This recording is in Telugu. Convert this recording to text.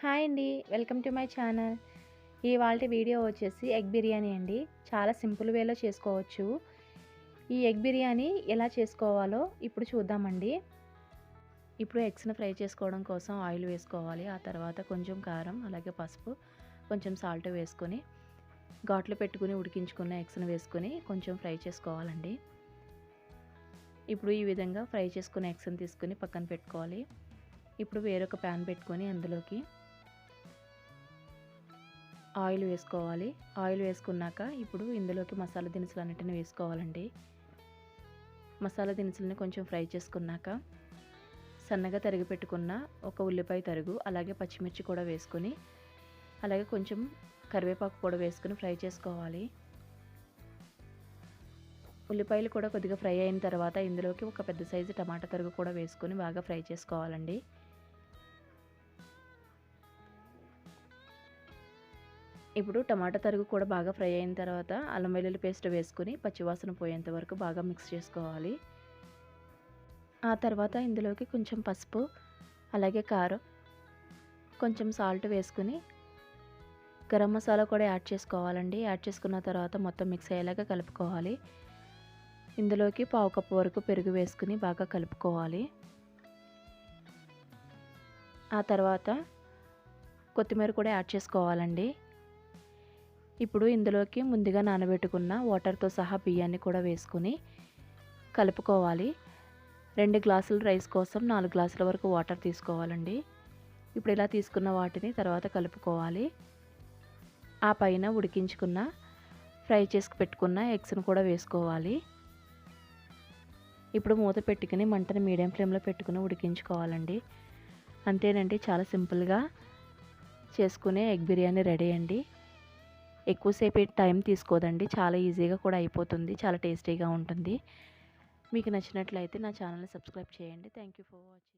హాయ్ అండి. Welcome to my channel. ఇవాళ వీడియో వచ్చేసి ఎగ్ బిర్యానీ అండి. చాలా సింపుల్ వేలో చేసుకోవచ్చు. ఈ ఎగ్ బిర్యానీ ఎలా చేసుకోవాలో ఇప్పుడు చూద్దామండి. ఇప్పుడు ఎగ్స్ని ఫ్రై చేసుకోవడం కోసం ఆయిల్ వేసుకోవాలి. ఆ తర్వాత కొంచెం కారం అలాగే పసుపు కొంచెం సాల్ట్ వేసుకొని ఘాట్లు పెట్టుకుని ఉడికించుకున్న ఎగ్స్ని వేసుకొని కొంచెం ఫ్రై చేసుకోవాలండి. ఇప్పుడు ఈ విధంగా ఫ్రై చేసుకున్న ఎగ్స్ని తీసుకుని పక్కన పెట్టుకోవాలి. ఇప్పుడు వేరొక ప్యాన్ పెట్టుకొని అందులోకి ఆయిల్ వేసుకోవాలి. ఆయిల్ వేసుకున్నాక ఇప్పుడు ఇందులోకి మసాలా దినుసులు అన్నిటిని వేసుకోవాలండి. మసాలా దినుసులని కొంచెం ఫ్రై చేసుకున్నాక సన్నగా తరిగి పెట్టుకున్న ఒక ఉల్లిపాయ తరుగు అలాగే పచ్చిమిర్చి కూడా వేసుకొని అలాగే కొంచెం కరివేపాకు కూడా వేసుకొని ఫ్రై చేసుకోవాలి. ఉల్లిపాయలు కూడా కొద్దిగా ఫ్రై అయిన తర్వాత ఇందులోకి ఒక పెద్ద సైజు టమాటా తరుగు కూడా వేసుకొని బాగా ఫ్రై చేసుకోవాలండి. ఇప్పుడు టమాటా తరుగు కూడా బాగా ఫ్రై అయిన తర్వాత అల్లం వెల్లుల్లి పేస్ట్ వేసుకుని పచ్చివాసన పోయేంత వరకు బాగా మిక్స్ చేసుకోవాలి. ఆ తర్వాత ఇందులోకి కొంచెం పసుపు అలాగే కారం కొంచెం సాల్ట్ వేసుకుని గరం మసాలా కూడా యాడ్ చేసుకోవాలండి. యాడ్ చేసుకున్న తర్వాత మొత్తం మిక్స్ అయ్యేలాగా కలుపుకోవాలి. ఇందులోకి పావు కప్పు వరకు పెరుగు వేసుకుని బాగా కలుపుకోవాలి. ఆ తర్వాత కొత్తిమీర కూడా యాడ్ చేసుకోవాలండి. ఇప్పుడు ఇందులోకి ముందుగా నానబెట్టుకున్న వాటర్తో సహా బియ్యాన్ని కూడా వేసుకుని కలుపుకోవాలి. రెండు గ్లాసుల రైస్ కోసం నాలుగు గ్లాసుల వరకు వాటర్ తీసుకోవాలండి. ఇప్పుడు ఇలా తీసుకున్న వాటిని తర్వాత కలుపుకోవాలి. ఆ పైన ఉడికించుకున్న ఫ్రై చేసి పెట్టుకున్న ఎగ్స్ను కూడా వేసుకోవాలి. ఇప్పుడు మూత పెట్టుకుని మంటను మీడియం ఫ్లేమ్లో పెట్టుకుని ఉడికించుకోవాలండి. అంతేనండి చాలా సింపుల్గా చేసుకునే ఎగ్ బిర్యానీ రెడీ అండి. ఎక్కువసేపు టైం తీసుకోదండి. చాలా ఈజీగా కూడా అయిపోతుంది. చాలా టేస్టీగా ఉంటుంది. మీకు నచ్చినట్లయితే నా ఛానల్ని సబ్స్క్రైబ్ చేయండి. Thank you for watching.